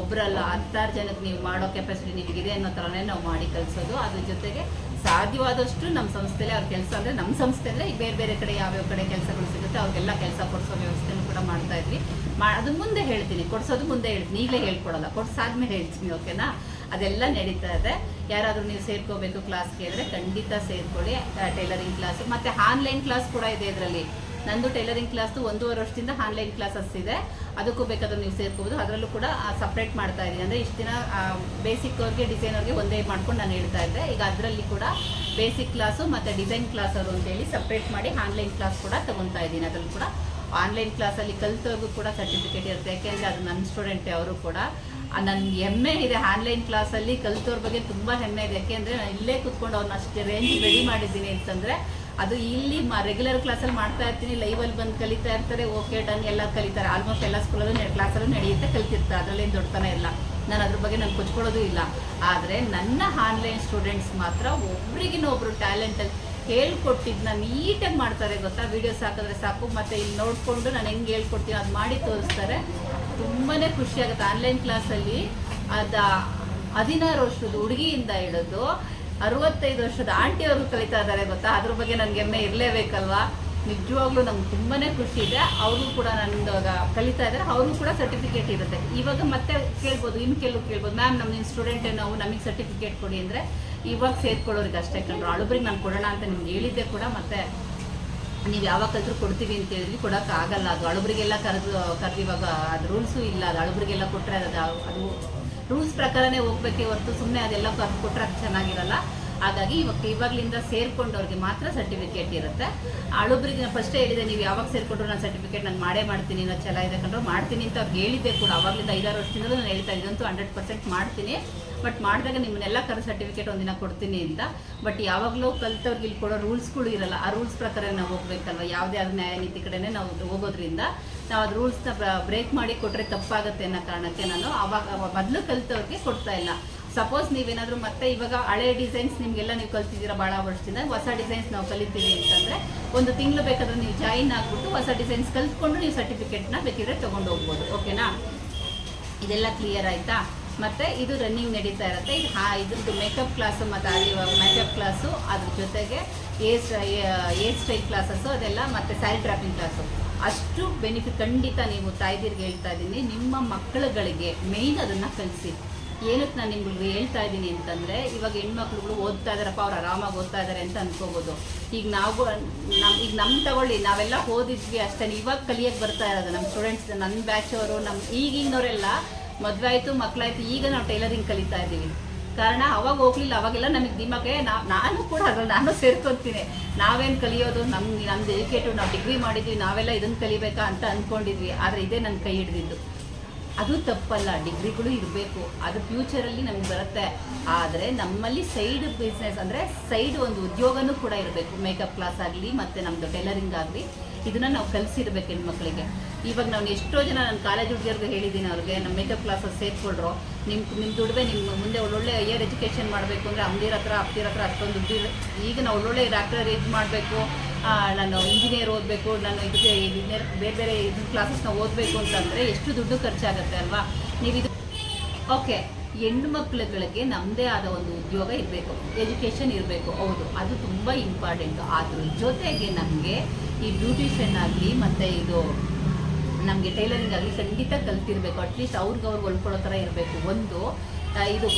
ಒಬ್ಬರಲ್ಲ ಹತ್ತಾರು ಜನಕ್ಕೆ ನೀವು ಮಾಡೋ ಕೆಪಾಸಿಟಿ ನಿಮಗಿದೆ ಅನ್ನೋ ಥರನೇ ನಾವು ಮಾಡಿ ಕಲಿಸೋದು ಅದ್ರ ಜೊತೆಗೆ ಸಾಧ್ಯವಾದಷ್ಟು ನಮ್ಮ ಸಂಸ್ಥೆಲೆ ಅವ್ರ ಕೆಲಸ ಅಂದರೆ ನಮ್ಮ ಸಂಸ್ಥೆ ಅಂದರೆ ಈಗ ಬೇರೆ ಬೇರೆ ಕಡೆ ಯಾವ್ಯಾವ ಕಡೆ ಕೆಲಸಗಳು ಸಿಗುತ್ತೆ ಅವ್ರಿಗೆಲ್ಲ ಕೆಲಸ ಕೊಡಿಸೋ ವ್ಯವಸ್ಥೆನೂ ಕೂಡ ಮಾಡ್ತಾ ಇದ್ವಿ. ಮಾ ಅದು ಮುಂದೆ ಹೇಳ್ತೀನಿ. ಕೊಡಿಸೋದು ಮುಂದೆ ಹೇಳ್ತೀನಿ. ಈಗಲೇ ಹೇಳ್ಕೊಡಲ್ಲ. ಕೊಡ್ಸಾದ್ಮೇಲೆ ಹೇಳ್ತೀನಿ, ಓಕೆನಾ? ಅದೆಲ್ಲ ನಡೀತಾ ಇದೆ. ಯಾರಾದರೂ ನೀವು ಸೇರ್ಕೋಬೇಕು ಕ್ಲಾಸ್ ಅಂದರೆ ಖಂಡಿತ ಸೇರ್ಕೊಳ್ಳಿ. ಟೈಲರಿಂಗ್ ಕ್ಲಾಸ್ ಮತ್ತು ಆನ್ಲೈನ್ ಕ್ಲಾಸ್ ಕೂಡ ಇದೆ ಇದರಲ್ಲಿ. ನಂದು ಟೈಲರಿಂಗ್ ಕ್ಲಾಸ್ದು ಒಂದೂವರೆ ವರ್ಷದಿಂದ ಆನ್ಲೈನ್ ಕ್ಲಾಸಸ್ ಇದೆ. ಅದಕ್ಕೂ ಬೇಕಾದರೂ ನೀವು ಸೇರ್ಕೋಬೋದು ಅದರಲ್ಲೂ ಕೂಡ ಸಪ್ರೇಟ್ ಮಾಡ್ತಾ ಇದ್ದೀನಿ. ಅಂದರೆ ಇಷ್ಟು ದಿನ ಬೇಸಿಕ್ ಅವ್ರಿಗೆ ಡಿಸೈನ್ ಅವ್ರಿಗೆ ಒಂದೇ ಮಾಡ್ಕೊಂಡು ನಾನು ಹೇಳ್ತಾ ಇದ್ದೆ. ಈಗ ಅದರಲ್ಲಿ ಕೂಡ ಬೇಸಿಕ್ ಕ್ಲಾಸು ಮತ್ತು ಡಿಸೈನ್ ಕ್ಲಾಸ್ ಅವರು ಅಂತೇಳಿ ಸಪ್ರೇಟ್ ಮಾಡಿ ಆನ್ಲೈನ್ ಕ್ಲಾಸ್ ಕೂಡ ತೊಗೊತಾ ಇದ್ದೀನಿ. ಅದರಲ್ಲೂ ಕೂಡ ಆನ್ಲೈನ್ ಕ್ಲಾಸಲ್ಲಿ ಕಲ್ತವ್ರಿಗೂ ಕೂಡ ಸರ್ಟಿಫಿಕೇಟ್ ಇರುತ್ತೆ. ಯಾಕೆಂದರೆ ಅದು ನನ್ನ ಸ್ಟೂಡೆಂಟೇ ಅವರು ಕೂಡ. ನನಗೆ ಹೆಮ್ಮೆ ಇದೆ ಆನ್ಲೈನ್ ಕ್ಲಾಸಲ್ಲಿ ಕಲಿತವ್ರ ಬಗ್ಗೆ ತುಂಬ ಹೆಮ್ಮೆ ಇದೆ. ಯಾಕೆಂದರೆ ನಾನು ಇಲ್ಲೇ ಕೂತ್ಕೊಂಡು ಅವ್ರನ್ನ ಅಷ್ಟೇ ರೇಂಜ್ ರೆಡಿ ಮಾಡಿದ್ದೀನಿ ಅಂತಂದರೆ ಅದು ಇಲ್ಲಿ ಮ ರೆಗ್ಯುಲರ್ ಕ್ಲಾಸಲ್ಲಿ ಮಾಡ್ತಾ ಇರ್ತೀನಿ ಲೈವಲ್ಲಿ ಬಂದು ಕಲಿತಾ ಇರ್ತಾರೆ ಓಕೆ ಡನ್ ಎಲ್ಲ ಕಲಿತಾರೆ. ಆಲ್ಮೋಸ್ಟ್ ಎಲ್ಲ ಸ್ಕೂಲಲ್ಲೂ ಕ್ಲಾಸಲ್ಲೂ ನಡೆಯುತ್ತೆ ಕಲಿತಿರ್ತಾರೆ ಅದರಲ್ಲೇನು ದೊಡ್ಡತನ ಇಲ್ಲ. ನಾನು ಅದ್ರ ಬಗ್ಗೆ ನಾನು ಕೊಚ್ಕೊಳ್ಳೋದು ಇಲ್ಲ. ಆದರೆ ನನ್ನ ಆನ್ಲೈನ್ ಸ್ಟೂಡೆಂಟ್ಸ್ ಮಾತ್ರ ಒಬ್ರಿಗಿನ ಒಬ್ರು ಟ್ಯಾಲೆಂಟಲ್ಲಿ ಹೇಳ್ಕೊಟ್ಟಿದ್ದನ್ನ ನೀಟಾಗಿ ಮಾಡ್ತಾರೆ ಗೊತ್ತಾ? ವೀಡಿಯೋಸ್ ಹಾಕಿದ್ರೆ ಸಾಕು, ಮತ್ತು ಇಲ್ಲಿ ನೋಡಿಕೊಂಡು ನಾನು ಹೆಂಗೆ ಹೇಳ್ಕೊಡ್ತೀನಿ ಅದು ಮಾಡಿ ತೋರಿಸ್ತಾರೆ. ತುಂಬಾನೇ ಖುಷಿಯಾಗುತ್ತೆ ಆನ್ಲೈನ್ ಕ್ಲಾಸಲ್ಲಿ ಅದು ಹದಿನಾರು ವರ್ಷದ ಹುಡುಗಿಯಿಂದ ಹಿಡಿದು ಅರವತ್ತೈದು ವರ್ಷದ ಆಂಟಿಯವರು ಕಲಿತಾ ಇದ್ದಾರೆ ಗೊತ್ತಾ? ಅದ್ರ ಬಗ್ಗೆ ನನಗೆ ಹೆಮ್ಮೆ ಇರಲೇಬೇಕಲ್ವಾ? ನಿಜವಾಗ್ಲೂ ನಮ್ಗೆ ತುಂಬಾನೇ ಖುಷಿ ಇದೆ. ಅವರು ಕೂಡ ನಂದು ಕಲಿತಾ ಇದ್ದಾರೆ. ಅವ್ರಿಗೂ ಕೂಡ ಸರ್ಟಿಫಿಕೇಟ್ ಇರುತ್ತೆ. ಇವಾಗ ಮತ್ತೆ ಕೇಳ್ಬೋದು ಇನ್ನು ಕೆಲವು ಕೇಳ್ಬೋದು. ಮ್ಯಾಮ್ ನಮ್ಮ ಸ್ಟೂಡೆಂಟ್ ನಾವು ನಮಗೆ ಸರ್ಟಿಫಿಕೇಟ್ ಕೊಡಿ ಅಂದರೆ ಇವಾಗ ಸೇರ್ಕೊಳ್ಳೋರಿಗೆ ಅಷ್ಟೇ ಕಂಡ್ರು ಅಳುಬ್ರಿಗೆ ನಾನು ಕೊಡೋಣ ಅಂತ ನಿಮ್ಗೆ ಹೇಳಿದ್ದೆ ಕೂಡ, ಮತ್ತೆ ನೀವು ಯಾವಾಗ ಕಲ್ತ್ರು ಕೊಡ್ತೀವಿ ಅಂತ ಹೇಳಿದ್ವಿ. ಆಗಲ್ಲ. ಅದು ಅಳುಬ್ರಿಗೆಲ್ಲ ಕರೆದು ಕರೆದು ಇವಾಗ ಅದು ರೂಲ್ಸು ಇಲ್ಲ. ಅದು ಅಳುಬ್ರಿಗೆಲ್ಲ ಕೊಟ್ಟರೆ ಅದು ಅದು ರೂಲ್ಸ್ ಪ್ರಕಾರನೇ ಹೋಗ್ಬೇಕೇ ಹೊರತು ಸುಮ್ಮನೆ ಅದೆಲ್ಲ ಕರ್ದು ಕೊಟ್ಟರೆ ಚೆನ್ನಾಗಿರಲ್ಲ. ಹಾಗಾಗಿ ಇವಾಗ ಇವಾಗಲಿಂದ ಸೇರ್ಕೊಂಡವ್ರಿಗೆ ಮಾತ್ರ ಸರ್ಟಿಫಿಕೇಟ್ ಇರುತ್ತೆ. ಅಳುಬ್ರಿಗೆ ಫಸ್ಟೇ ಹೇಳಿದೆ, ನೀವು ಯಾವಾಗ ಸೇರ್ಕೊಂಡ್ರು ನಾನು ಸರ್ಟಿಫಿಕೇಟ್ ನಾನು ಮಾಡೇ ಮಾಡ್ತೀನಿ ಅನ್ನೋ ಛಲ ಇದೆ ಕಂಡ್ರು ಮಾಡ್ತೀನಿ ಅಂತ ಅವ್ರಿಗೆ ಹೇಳಿದ್ದೆ ಕೂಡ, ಅವಾಗಲಿಂದ ಐದಾರು ವರ್ಷದಿಂದ ನಾನು ಹೇಳ್ತಾ ಇದ್ದಂತೂ ಹಂಡ್ರೆಡ್ ಪರ್ಸೆಂಟ್ ಮಾಡ್ತೀನಿ. ಬಟ್ ಮಾಡಿದಾಗ ನಿಮ್ಮನ್ನೆಲ್ಲ ಕರೆ ಸರ್ಟಿಫಿಕೇಟ್ ಒಂದಿನ ಕೊಡ್ತೀನಿ ಅಂತ. ಬಟ್ ಯಾವಾಗಲೂ ಕಲ್ತವ್ರಿಗೆ ಇಲ್ಲಿ ಕೊಡೋ ರೂಲ್ಸ್ಗಳು ಇರಲ್ಲ. ಆ ರೂಲ್ಸ್ ಪ್ರಕಾರ ನಾವು ಹೋಗ್ಬೇಕಲ್ವ? ಯಾವುದೇ ಆದ ನ್ಯಾಯ ನೀತಿ ಕಡೆನೇ ನಾವು ಹೋಗೋದ್ರಿಂದ ನಾವು ಅದು ರೂಲ್ಸ್ನ ಬ್ರೇಕ್ ಮಾಡಿ ಕೊಟ್ಟರೆ ತಪ್ಪಾಗುತ್ತೆ ಅನ್ನೋ ಕಾರಣಕ್ಕೆ ನಾನು ಅವಾಗ ಮೊದಲು ಕಲ್ತವ್ರಿಗೆ ಕೊಡ್ತಾ ಇಲ್ಲ. ಸಪೋಸ್ ನೀವೇನಾದರೂ ಮತ್ತೆ ಇವಾಗ ಹಳೆ ಡಿಸೈನ್ಸ್ ನಿಮಗೆಲ್ಲ ನೀವು ಕಲ್ತಿದ್ದೀರಾ ಭಾಳ ವರ್ಷದಿಂದ, ಹೊಸ ಡಿಸೈನ್ಸ್ ನಾವು ಕಲಿತೀವಿ ಅಂತಂದರೆ ಒಂದು ತಿಂಗಳು ಬೇಕಾದ್ರೆ ನೀವು ಜಾಯಿನ್ ಆಗಿಬಿಟ್ಟು ಹೊಸ ಡಿಸೈನ್ಸ್ ಕಲ್ತ್ಕೊಂಡು ನೀವು ಸರ್ಟಿಫಿಕೇಟ್ನ ಬೇಕಿದ್ರೆ ತೊಗೊಂಡು ಹೋಗ್ಬೋದು. ಓಕೆನಾ ಇದೆಲ್ಲ ಕ್ಲಿಯರ್ ಆಯಿತಾ? ಮತ್ತು ಇದು ರನ್ನಿಂಗ್ ನಡೀತಾ ಇರುತ್ತೆ. ಇದು ಹಾ, ಇದ್ರದ್ದು ಮೇಕಪ್ ಕ್ಲಾಸು ಮತ್ತು ಅದು ಮೇಕಪ್ ಕ್ಲಾಸು ಅದ್ರ ಜೊತೆಗೆ ಏರ್ ಏರ್ ಸ್ಟೈಲ್ ಕ್ಲಾಸಸ್ಸು ಅದೆಲ್ಲ ಮತ್ತು ಸ್ಯಾರಿ ಟ್ರಾಪಿಂಗ್ ಕ್ಲಾಸು ಅಷ್ಟು ಬೆನಿಫಿಟ್ ಖಂಡಿತ ನೀವು ತಾಯ್ದಿರಿಗೆ ಹೇಳ್ತಾ ಇದ್ದೀನಿ. ನಿಮ್ಮ ಮಕ್ಕಳುಗಳಿಗೆ ಮೇಯ್ನ್ ಅದನ್ನು ಕಲಿಸಿ. ಏನಕ್ಕೆ ನಾನು ನಿಮ್ಗೆ ಹೇಳ್ತಾ ಇದ್ದೀನಿ ಅಂತಂದರೆ, ಇವಾಗ ಹೆಣ್ಮಕ್ಳುಗಳು ಓದ್ತಾ ಇದಾರಪ್ಪ ಅವ್ರು ಆರಾಮಾಗಿ ಓದ್ತಾ ಇದ್ದಾರೆ ಅಂತ ಅನ್ಕೋಬೋದು. ಈಗ ನಾವು ನಮ್ಮ ಈಗ ನಮ್ಮ ತಗೊಳ್ಳಿ, ನಾವೆಲ್ಲ ಓದಿದ್ವಿ ಅಷ್ಟೇ, ಇವಾಗ ಕಲಿಯಕ್ಕೆ ಬರ್ತಾ ಇರೋದು. ನಮ್ಮ ಸ್ಟೂಡೆಂಟ್ಸ್ ನನ್ನ ಬ್ಯಾಚ್ ಅವರು ನಮ್ಮ ಈಗಿನವರೆಲ್ಲ ಮದುವೆ ಆಯಿತು ಮಕ್ಕಳಾಯ್ತು ಈಗ ನಾವು ಟೈಲರಿಂಗ್ ಕಲಿತಾ ಇದ್ದೀವಿ. ಕಾರಣ ಅವಾಗ ಹೋಗ್ಲಿಲ್ಲ, ಅವಾಗೆಲ್ಲ ನಮಗೆ ದಿಮಾಗೆ ನಾ- ನಾನು ಕೂಡ ಅದ್ರಲ್ಲಿ, ನಾನು ಸೇರ್ಕೊತೀನಿ. ನಾವೇನು ಕಲಿಯೋದು ನಮ್ಮ ನಮ್ದು ಎಜುಕೇಟೆಡ್ ನಾವು ಡಿಗ್ರಿ ಮಾಡಿದ್ವಿ, ನಾವೆಲ್ಲ ಇದನ್ನು ಕಲಿಬೇಕಾ ಅಂತ ಅಂದ್ಕೊಂಡಿದ್ವಿ ಆದರೆ ಇದೇ ನನ್ನ ಕೈ ಹಿಡಿದಿದ್ದು. ಅದು ತಪ್ಪಲ್ಲ, ಡಿಗ್ರಿಗಳು ಇರಬೇಕು. ಅದು ಫ್ಯೂಚರಲ್ಲಿ ನಮ್ಗೆ ಬರುತ್ತೆ. ಆದರೆ ನಮ್ಮಲ್ಲಿ ಸೈಡ್ ಬಿಸ್ನೆಸ್ ಅಂದರೆ ಸೈಡ್ ಒಂದು ಉದ್ಯೋಗನೂ ಕೂಡ ಇರಬೇಕು. ಮೇಕಪ್ ಕ್ಲಾಸ್ ಆಗಲಿ, ಮತ್ತು ನಮ್ಮದು ಟೈಲರಿಂಗ್ ಆಗಲಿ, ಇದನ್ನು ನಾವು ಕಲಿಸಿರ್ಬೇಕು ಹೆಣ್ಮಕ್ಳಿಗೆ. ಇವಾಗ ನಾನು ಎಷ್ಟೋ ಜನ ನನ್ನ ಕಾಲೇಜ್ ಹುಡುಗಿಯರ್ಗೆ ಹೇಳಿದ್ದೀನಿ ಅವ್ರಿಗೆ ನಮ್ಮ ಮೇಕಪ್ ಕ್ಲಾಸಸ್ ಸೇರ್ಕೊಳ್ರು ನಿಮ್ಮ ನಿಮ್ಮ ದುಡಿಮೆ ನಿಮ್ಮ ಮುಂದೆ ಒಳ್ಳೊಳ್ಳೆ ಹೈಯರ್ ಎಜುಕೇಷನ್ ಮಾಡಬೇಕು ಅಂದರೆ ಅಮ್ಮದಿರ ಹತ್ರ ಅಪ್ತಿರ ಹತ್ರ ಅಷ್ಟೊಂದು ದುಡ್ಡು. ಈಗ ನಾವು ಒಳ್ಳೊಳ್ಳೆ ಡಾಕ್ಟರ್ ಇದು ಮಾಡಬೇಕು ನಾನು ಇಂಜಿನಿಯರ್ ಓದಬೇಕು, ನಾನು ಇದಕ್ಕೆ ಬೇರೆ ಬೇರೆ ಇದು ಕ್ಲಾಸಸ್ನ ಓದಬೇಕು ಅಂತಂದರೆ ಎಷ್ಟು ದುಡ್ಡು ಖರ್ಚಾಗುತ್ತೆ ಅಲ್ವಾ ನೀವು ಇದು ಓಕೆ ಹೆಣ್ಣು ಮಕ್ಕಳುಗಳಿಗೆ ನಮ್ಮದೇ ಆದ ಒಂದು ಉದ್ಯೋಗ ಇರಬೇಕು ಎಜುಕೇಷನ್ ಇರಬೇಕು, ಹೌದು, ಅದು ತುಂಬ ಇಂಪಾರ್ಟೆಂಟು ಅದ್ರ ಜೊತೆಗೆ ನಮಗೆ ಈ ಬ್ಯೂಟಿಷಿಯನ್ ಆಗಲಿ ಮತ್ತು ಇದು ನಮಗೆ ಟೈಲರಿಂಗ್ ಆಗಲಿ ಖಂಡಿತ ಕಲ್ತಿರಬೇಕು. ಅಟ್ಲೀಸ್ಟ್ ಅವ್ರಿಗೆ ಅವ್ರಿಗೆ ಹೊಲ್ಕೊಳ್ಳೋ ಥರ ಇರಬೇಕು. ಒಂದು ಇದು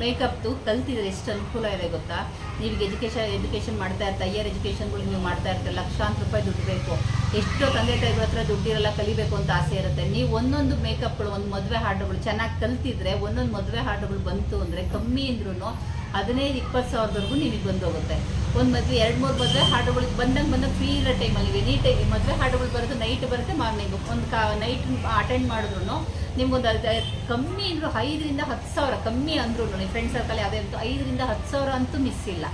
ಮೇಕಪ್ದು ಕಲ್ತಿದ್ರೆ ಎಷ್ಟು ಅನುಕೂಲ ಇದೆ ಗೊತ್ತಾ? ನೀವು ಎಜುಕೇಷನ್ ಎಜುಕೇಷನ್ ಮಾಡ್ತಾ ಇರ್ತಾ ಹೈಯರ್ ಎಜುಕೇಷನ್ಗಳು ನೀವು ಮಾಡ್ತಾ ಇರ್ತಾರೆ ಲಕ್ಷಾಂತರ ರೂಪಾಯಿ ದುಡ್ಡು ಬೇಕು. ಎಷ್ಟೋ ತಂದೆ ತಾಯಿಗಳ ಹತ್ರ ದುಡ್ಡಿರಲ್ಲ ಕಲಿಬೇಕು ಅಂತ ಆಸೆ ಇರುತ್ತೆ. ನೀವು ಒಂದೊಂದು ಮೇಕಪ್ಗಳು ಒಂದು ಮದುವೆ ಹಾಡುಗಳು ಚೆನ್ನಾಗಿ ಕಲ್ತಿದ್ರೆ, ಒಂದೊಂದು ಮದುವೆ ಹಾಡುಗಳು ಬಂತು ಅಂದರೆ ಕಮ್ಮಿ ಅಂದ್ರೂ ಹದಿನೈದು, ಇಪ್ಪತ್ತು ಸಾವಿರದವರೆಗೂ ನಿಮಗೆ ಬಂದು ಹೋಗುತ್ತೆ ಒಂದು ಮದುವೆ, ಎರಡು, ಮೂರು ಮದುವೆ, ಹಾಡುಗಳಿಗೆ ಬಂದಂಗೆ ಬಂದಂಗೆ ಫ್ರೀ ಇರೋ ಟೈಮಲ್ಲಿ ಎನಿ ಟೈಮ್ ಮದುವೆ ಹಾಡುಗಳು ಬರೋದು ನೈಟ್ ಬರುತ್ತೆ ಮಾರ್ನಿಂಗ್ ಒಂದು ಕಾ ನೈಟ್ ಅಟೆಂಡ್ ಮಾಡಿದ್ರು ನಿಮ್ಗೊಂದು ಅದು ಕಮ್ಮಿ ಅಂದರೂ ಐದರಿಂದ ಹತ್ತು ಸಾವಿರ, ಕಮ್ಮಿ ಅಂದ್ರೂ ನಿಮ್ಮ ಫ್ರೆಂಡ್ ಸರ್ಕಲ್ ಯಾವುದೇ ಅಂತೂ ಐದರಿಂದ ಹತ್ತು ಸಾವಿರ ಅಂತೂ ಮಿಸ್ ಇಲ್ಲ.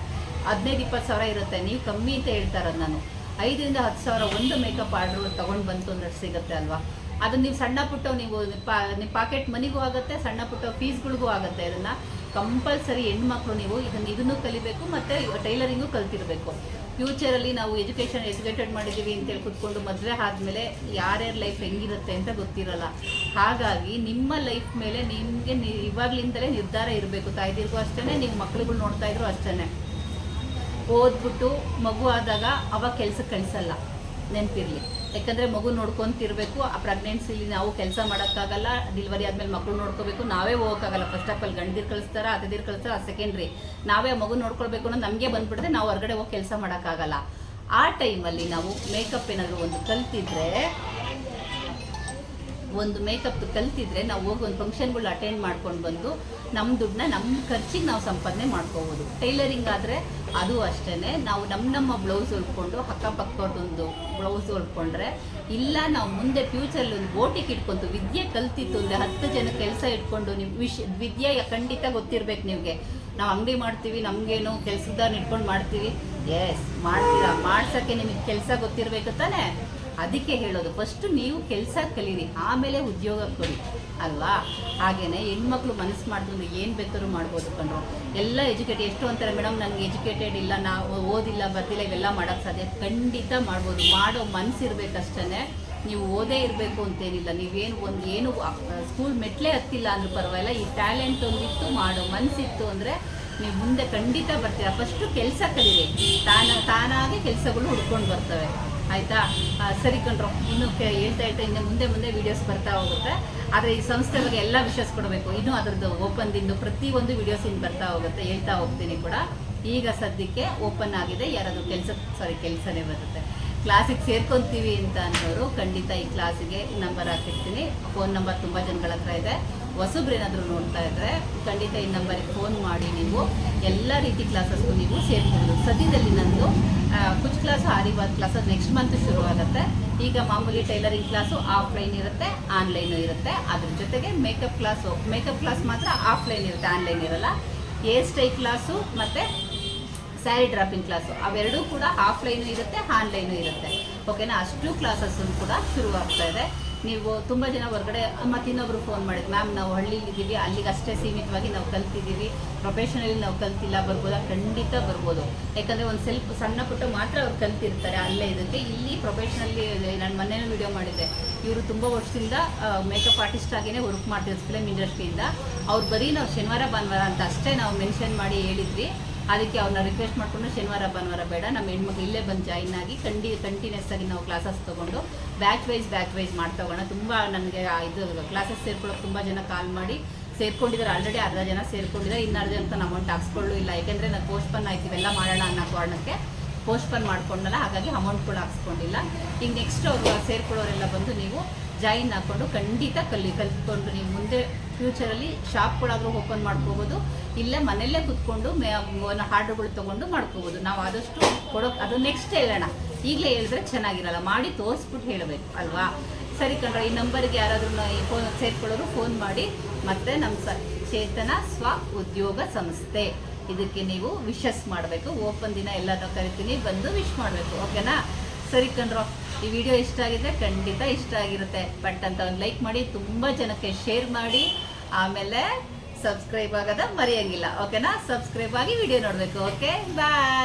ಹದಿನೈದು, ಇಪ್ಪತ್ತು ಸಾವಿರ ಇರುತ್ತೆ. ನೀವು ಕಮ್ಮಿ ಅಂತ ಹೇಳ್ತಾ ಇರೋದು ನಾನು. ಐದರಿಂದ ಹತ್ತು ಸಾವಿರ ಒಂದು ಮೇಕಪ್ ಆರ್ಡ್ರ್ ತೊಗೊಂಡು ಬಂತು ಅಂದ್ರೆ ಸಿಗುತ್ತೆ ಅಲ್ವಾ? ಅದು ನೀವು ಸಣ್ಣ ಪುಟ್ಟ ನೀವು ನಿಮ್ಮ ಪಾಕೆಟ್ ಮನಿಗೂ ಆಗುತ್ತೆ, ಸಣ್ಣ ಪುಟ್ಟ ಫೀಸ್ಗಳಿಗೂ ಆಗುತ್ತೆ ಅದನ್ನು ಕಂಪಲ್ಸರಿ ಹೆಣ್ಮಕ್ಳು ನೀವು ಇದನ್ನು ಇದನ್ನು ಕಲಿಬೇಕು ಮತ್ತು ಟೈಲರಿಂಗು ಕಲ್ತಿರಬೇಕು. ಫ್ಯೂಚರಲ್ಲಿ ನಾವು ಎಜುಕೇಷನ್ ಎಜುಕೇಟೆಡ್ ಮಾಡಿದ್ದೀವಿ ಅಂತೇಳಿ ಕುತ್ಕೊಂಡು ಮದುವೆ ಆದಮೇಲೆ ಯಾರ್ಯಾರ ಲೈಫ್ ಹೆಂಗಿರುತ್ತೆ ಅಂತ ಗೊತ್ತಿರಲ್ಲ. ಹಾಗಾಗಿ ನಿಮ್ಮ ಲೈಫ್ ಮೇಲೆ ನಿಮಗೆ ಇವಾಗ್ಲಿಂದಲೇ ನಿರ್ಧಾರ ಇರಬೇಕು. ತಾಯ್ದಿರ್ಗೂ ಅಷ್ಟೇ ನೀವು ಮಕ್ಳುಗಳು ನೋಡ್ತಾ ಇದ್ರು ಅಷ್ಟೇ ಓದ್ಬಿಟ್ಟು ಮಗು ಆದಾಗ ಅವಾಗ ಕೆಲ್ಸಕ್ಕೆ ಕಳಿಸಲ್ಲ. ನೆನಪಿರಲಿ. ಯಾಕಂದರೆ ಮಗು ನೋಡ್ಕೊತಿರ್ಬೇಕು, ಆ ಪ್ರೆಗ್ನೆನ್ಸಿಲಿ ನಾವು ಕೆಲಸ ಮಾಡೋಕ್ಕಾಗಲ್ಲ ಡೆಲಿವರಿ ಆದಮೇಲೆ ಮಕ್ಕಳು ನೋಡ್ಕೋಬೇಕು, ನಾವೇ ಹೋಗೋಕ್ಕಾಗಲ್ಲ. ಫಸ್ಟ್ ಆಫ್ ಆಲ್ ಗಂಡದಿರು ಕಳಿಸ್ತಾರ ಅತದಿರು ಕಳಿಸ್ತಾರ ಸೆಕೆಂಡ್ರಿ ನಾವೇ ಮಗು ನೋಡ್ಕೊಳ್ಬೇಕು ಅನ್ನೋದು ನಮಗೆ ಬಂದ್ಬಿಟ್ರೆ ನಾವು ಹೊರಗಡೆ ಹೋಗಿ ಕೆಲಸ ಮಾಡೋಕ್ಕಾಗಲ್ಲ. ಆ ಟೈಮಲ್ಲಿ ನಾವು ಮೇಕಪ್ ಏನಾದರೂ ಒಂದು ಕಲ್ತಿದ್ರೆ, ಒಂದು ಮೇಕಪ್ ಕಲ್ತಿದ್ರೆ ನಾವು ಹೋಗಿ ಒಂದು ಫಂಕ್ಷನ್ಗಳು ಅಟೆಂಡ್ ಮಾಡ್ಕೊಂಡು ಬಂದು ನಮ್ಮ ದುಡ್ಡನ್ನ ನಮ್ಮ ಖರ್ಚಿಗೆ ನಾವು ಸಂಪಾದನೆ ಮಾಡ್ಕೋಬೋದು. ಟೈಲರಿಂಗ್ ಆದರೆ ಅದು ಅಷ್ಟೇ ನಾವು ನಮ್ಮ ನಮ್ಮ ಬ್ಲೌಸ್ ಹೊಲ್ಕೊಂಡು ಅಕ್ಕಪಕ್ಕದೊಂದು ಬ್ಲೌಸ್ ಹೊಲ್ಕೊಂಡ್ರೆ ಇಲ್ಲ, ನಾವು ಮುಂದೆ ಫ್ಯೂಚರಲ್ಲಿ ಒಂದು ಬೋಟಿಗೆ ಇಟ್ಕೊಂತು, ವಿದ್ಯೆ ಕಲ್ತಿತ್ತು ಅಂದರೆ ಹತ್ತು ಜನ ಕೆಲಸ ಇಟ್ಕೊಂಡು ನೀವು ವಿಶ್, ವಿದ್ಯೆ ಖಂಡಿತ ಗೊತ್ತಿರ್ಬೇಕು ನಿಮಗೆ. ನಾವು ಅಂಗಡಿ ಮಾಡ್ತೀವಿ, ನಮಗೇನು ಕೆಲಸದಾರ್ನ ಇಟ್ಕೊಂಡು ಮಾಡ್ತೀವಿ. ಎಸ್ ಮಾಡ್ತೀರಾ? ಮಾಡ್ಸೋಕ್ಕೆ ನಿಮಗೆ ಕೆಲಸ ಗೊತ್ತಿರಬೇಕು ತಾನೇ? ಅದಕ್ಕೆ ಹೇಳೋದು ಫಸ್ಟ್ ನೀವು ಕೆಲಸ ಕಲೀರಿ, ಆಮೇಲೆ ಉದ್ಯೋಗ ಕೊಡಿ, ಅಲ್ವಾ? ಹಾಗೇನೆ ಹೆಣ್ಮಕ್ಳು ಮನಸ್ಸು ಮಾಡಿದ್ರು ಏನು ಬೇಕಾದ್ರೂ ಮಾಡ್ಬೋದು ಕಣ್ರು. ಎಲ್ಲ ಎಜುಕೇಟೆಡ್ ಎಷ್ಟು ಅಂತಾರೆ ಮೇಡಮ್ ನನಗೆ ಎಜುಕೇಟೆಡ್ ಇಲ್ಲ ನಾವು ಓದಿಲ್ಲ ಬರ್ತಿಲ್ಲ ಇವೆಲ್ಲ ಮಾಡೋಕ್ಕೆ ಸಾಧ್ಯ. ಖಂಡಿತ ಮಾಡ್ಬೋದು, ಮಾಡೋ ಮನಸ್ಸಿರ್ಬೇಕಷ್ಟೇ ನೀವು ಓದೇ ಇರಬೇಕು ಅಂತೇನಿಲ್ಲ, ನೀವೇನು ಒಂದು ಏನು ಸ್ಕೂಲ್ ಮೆಟ್ಲೇ ಹತ್ತಿಲ್ಲ ಅಂದ್ರೆ ಪರವಾಗಿಲ್ಲ, ಈ ಟ್ಯಾಲೆಂಟ್ ಒಂದಿತ್ತು, ಮಾಡೋ ಮನಸ್ಸಿತ್ತು ಅಂದರೆ ನೀವು ಮುಂದೆ ಖಂಡಿತ ಬರ್ತೀರಾ. ಫಸ್ಟು ಕೆಲಸ ಕಲೀರಿ. ತಾನ, ತಾನಾಗೆ ಕೆಲಸಗಳು ಹುಡ್ಕೊಂಡು ಬರ್ತವೆ. ಆಯಿತಾ? ಸರಿ ಕಣ್ರು. ಇನ್ನು ಹೇಳ್ತಾ ಹೇಳ್ತಾ ಇನ್ನು ಮುಂದೆ ಮುಂದೆ ವೀಡಿಯೋಸ್ ಬರ್ತಾ ಹೋಗುತ್ತೆ. ಆದರೆ ಈ ಸಂಸ್ಥೆ ಬಗ್ಗೆ ಎಲ್ಲ ವಿಷಯಸ್ ಕೊಡಬೇಕು. ಇನ್ನೂ ಅದರದ್ದು ಪ್ರತಿ ಪ್ರತಿಯೊಂದು ವೀಡಿಯೋಸ್ ಇನ್ನು ಬರ್ತಾ ಹೋಗುತ್ತೆ. ಹೇಳ್ತಾ ಹೋಗ್ತೀನಿ ಕೂಡ. ಈಗ ಸದ್ಯಕ್ಕೆ ಓಪನ್ ಆಗಿದೆ. ಯಾರಾದರೂ ಕೆಲಸ ಸಾರಿ ಕೆಲಸನೇ ಬರುತ್ತೆ. ಕ್ಲಾಸಿಗೆ ಸೇರ್ಕೊತೀವಿ ಅಂತ ಅನ್ನೋರು ಖಂಡಿತ ಈ ಕ್ಲಾಸಿಗೆ ನಂಬರ್ ಹಾಕಿರ್ತೀನಿ. ಫೋನ್ ನಂಬರ್ ತುಂಬ ಜನಗಳ ಹತ್ರ ಇದೆ. ಹೊಸಬ್ರೇನಾದರೂ ನೋಡ್ತಾ ಇದ್ದರೆ ಖಂಡಿತ ಈ ನಂಬರಿಗೆ ಫೋನ್ ಮಾಡಿ ನೀವು. ಎಲ್ಲ ರೀತಿ ಕ್ಲಾಸಸ್ಗೂ ನೀವು ಸೇರ್ಬೋದು. ಸದ್ಯದಲ್ಲಿ ನಂದು ಕುಚ್ class class class next month ಶುರು ಆಗುತ್ತೆ ಈಗ ಮಾಮೂಲಿ ಟೈಲರಿಂಗ್ ಕ್ಲಾಸು ಆಫ್ಲೈನ್ ಇರುತ್ತೆ ಆನ್ಲೈನು ಇರುತ್ತೆ. ಅದ್ರ ಜೊತೆಗೆ ಮೇಕಪ್ ಕ್ಲಾಸು ಮೇಕಪ್ ಕ್ಲಾಸ್ ಮಾತ್ರ ಆಫ್ಲೈನ್ ಇರುತ್ತೆ ಆನ್ಲೈನ್ ಇರಲ್ಲ. ಹೇರ್ ಸ್ಟೈ ಕ್ಲಾಸು ಮತ್ತು ಸ್ಯಾರಿ ಡ್ರಾಪಿಂಗ್ ಕ್ಲಾಸು ಅವೆರಡೂ ಕೂಡ ಆಫ್ಲೈನು ಇರುತ್ತೆ ಆನ್ಲೈನು ಇರುತ್ತೆ. ಓಕೆನಾ ಅಷ್ಟು ಕ್ಲಾಸಸ್ಸು ಕೂಡ ಶುರು ಆಗ್ತಾ ಇದೆ. ನೀವು ತುಂಬ ಜನ ಹೊರಗಡೆ ಮತ್ತು ಇನ್ನೊಬ್ರು ಫೋನ್ ಮಾಡಿದ್ರು. ಮ್ಯಾಮ್ ನಾವು ಹಳ್ಳಿಲಿದ್ದೀವಿ ಅಲ್ಲಿಗೆ ಅಷ್ಟೇ ಸೀಮಿತವಾಗಿ ನಾವು ಕಲ್ತಿದ್ದೀವಿ ಪ್ರೊಫೆಷನಲಿ ನಾವು ಕಲ್ತಿಲ್ಲ, ಬರ್ಬೋದಾ? ಖಂಡಿತ ಬರ್ಬೋದು. ಯಾಕಂದರೆ ಒಂದು ಸ್ವಲ್ಪ ಸಣ್ಣ ಪುಟ್ಟ ಮಾತ್ರ ಅವ್ರು ಕಲ್ತಿರ್ತಾರೆ ಅಲ್ಲೇ ಇದಕ್ಕೆ. ಇಲ್ಲಿ ಪ್ರೊಫೆಷನಲ್ಲಿ ನಾನು ಮೊನ್ನೆನೂ ವಿಡಿಯೋ ಮಾಡಿದ್ದೆ. ಇವರು ತುಂಬ ವರ್ಷದಿಂದ ಮೇಕಪ್ ಆರ್ಟಿಸ್ಟ್ ಆಗಿಯೇ ವರ್ಕ್ ಮಾಡ್ತಿದ್ರು ಫಿಲಮ್ ಇಂಡಸ್ಟ್ರಿಯಿಂದ ಅವ್ರು ಬರೀ ನಾವು ಶನಿವಾರ, ಭಾನುವಾರ ಅಂತ ಅಷ್ಟೇ ನಾವು ಮೆನ್ಷನ್ ಮಾಡಿ ಹೇಳಿದ್ವಿ. ಅದಕ್ಕೆ ಅವ್ರನ್ನ ರಿಕ್ವೆಸ್ಟ್ ಮಾಡಿಕೊಂಡು ಶನಿವಾರ, ಭಾನುವಾರ ಬೇಡ. ನಮ್ಮ ಹೆಣ್ಮಕ್ಳು ಇಲ್ಲೇ ಬಂದು ಜಾಯಿನ್ ಆಗಿ ಕಂಡಿ ಕಂಟಿನ್ಯೂಸ್ ಆಗಿ ನಾವು ಕ್ಲಾಸಸ್ ತೊಗೊಂಡು ಬ್ಯಾಚ್ ವೈಸ್ ಬ್ಯಾಚ್ ವೈಸ್ ಮಾಡ್ತಾ ಹೋಗೋಣ. ತುಂಬ ನನಗೆ ಇದು ಕ್ಲಾಸಸ್ ಸೇರ್ಕೊಳ್ಳೋಕೆ ತುಂಬ ಜನ ಕಾಲ್ ಮಾಡಿ ಸೇರ್ಕೊಂಡಿದ್ದಾರೆ. ಆಲ್ರೆಡಿ ಅರ್ಧ ಜನ ಸೇರ್ಕೊಂಡಿದ್ದಾರೆ. ಇನ್ನು ಅರ್ಧ ಜನ ಅಮೌಂಟ್ ಹಾಕ್ಸ್ಕೊಳ್ಳು ಇಲ್ಲ ಯಾಕೆಂದರೆ ನಾವು ಪೋಸ್ಟ್ಪನ್ ಆಯ್ತು. ಇವೆಲ್ಲ ಮಾಡೋಣ ಅನ್ನೋ ಕಾರಣಕ್ಕೆ ಪೋಸ್ಟ್ಪನ್ ಮಾಡ್ಕೊಂಡಲ್ಲ. ಹಾಗಾಗಿ ಅಮೌಂಟ್ ಕೂಡ ಹಾಕ್ಸ್ಕೊಂಡಿಲ್ಲ. ಈಗ ನೆಕ್ಸ್ಟ್ ಅವರು ಸೇರ್ಕೊಳ್ಳೋರೆಲ್ಲ ಬಂದು ನೀವು ಜಾಯಿನ್ ಹಾಕ್ಕೊಂಡು ಖಂಡಿತ ಕಲಿ ಕಲ್ತ್ಕೊಂಡು ನೀವು ಮುಂದೆ ಫ್ಯೂಚರಲ್ಲಿ ಶಾಪ್ಗಳಾದರೂ ಓಪನ್ ಮಾಡ್ಕೋಬೋದು, ಇಲ್ಲೇ ಮನೆಯಲ್ಲೇ ಕುತ್ಕೊಂಡು ಮೇ ತೊಗೊಂಡು ಮಾಡ್ಕೋಬೋದು. ನಾವು ಆದಷ್ಟು ಕೊಡೋಕೆ, ಅದು ನೆಕ್ಸ್ಟ್ ಹೇಳೋಣ. ಈಗಲೇ ಹೇಳಿದ್ರೆ ಚೆನ್ನಾಗಿರಲ್ಲ, ಮಾಡಿ ತೋರಿಸ್ಬಿಟ್ಟು ಹೇಳಬೇಕು, ಅಲ್ವಾ? ಸರಿ ಕಣ್ರ, ಈ ನಂಬರ್ಗೆ ಯಾರಾದರೂ ಈ ಫೋನ್ ಸೇರ್ಕೊಳ್ಳೋರು ಫೋನ್ ಮಾಡಿ, ಮತ್ತೆ ನಮ್ಮ ಸ, ಚೇತನ ಸ್ವ ಉದ್ಯೋಗ ಸಂಸ್ಥೆ. ಇದಕ್ಕೆ ನೀವು ವಿಶಸ್ ಮಾಡಬೇಕು. ಓಪನ್ ದಿನ ಎಲ್ಲನೂ ಕರಿತೀನಿ, ಬಂದು ವಿಶ್ ಮಾಡಬೇಕು. ಓಕೆನಾ ಸರಿ ಕಣ್ರೋ. ಈ ವಿಡಿಯೋ ಇಷ್ಟ ಆಗಿದ್ರೆ ಖಂಡಿತ ಇಷ್ಟ ಆಗಿರುತ್ತೆ. ಬಟ್ ಅಂತ ಒಂದು ಲೈಕ್ ಮಾಡಿ, ತುಂಬ ಜನಕ್ಕೆ ಶೇರ್ ಮಾಡಿ. ಆಮೇಲೆ ಸಬ್ಸ್ಕ್ರೈಬ್ ಆಗೋದ ಮರೆಯೋಂಗಿಲ್ಲ. ಓಕೆನಾ ಸಬ್ಸ್ಕ್ರೈಬ್ ಆಗಿ ವಿಡಿಯೋ ನೋಡಬೇಕು. Okay bye